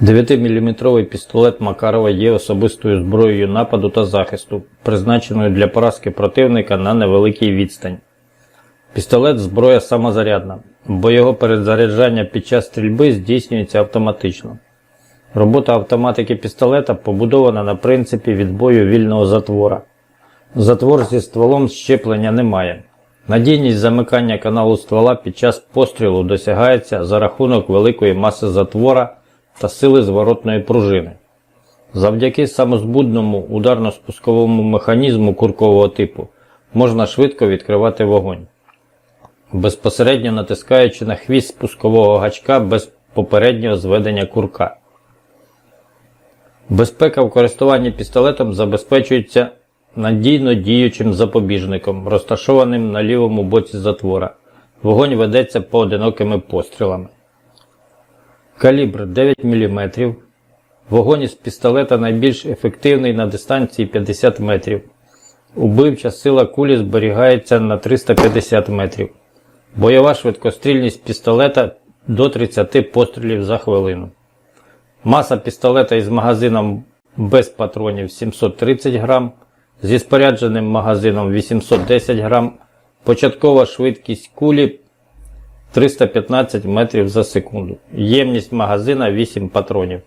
9-мм пістолет Макарова є особистою зброєю нападу та захисту, призначеною для поразки противника на невеликій відстань. Пістолет зброя самозарядна, бо його перезаряджання під час стрільби здійснюється автоматично. Робота автоматики пістолета побудована на принципі відбою вільного затвора. Затвор зі стволом щеплення немає. Надійність замикання каналу ствола під час пострілу досягається за рахунок великої маси затвора та сили зворотної пружини. Завдяки самозбудному ударно-спусковому механізму куркового типу можна швидко відкривати вогонь, безпосередньо натискаючи на хвіст спускового гачка без попереднього зведення курка. Безпека в користуванні пістолетом забезпечується надійно діючим запобіжником, розташованим на лівому боці затвора. Вогонь ведеться поодинокими пострілами. Калібр 9 мм. Вогонь із пістолета найбільш ефективний на дистанції 50 метрів. Убивча сила кулі зберігається на 350 метрів. Бойова швидкострільність пістолета до 30 пострілів за хвилину. Маса пістолета із магазином без патронів 730 грам, зі спорядженим магазином 810 грам, початкова швидкість кулі 315 метрів за секунду. Ємність магазина 8 патронів.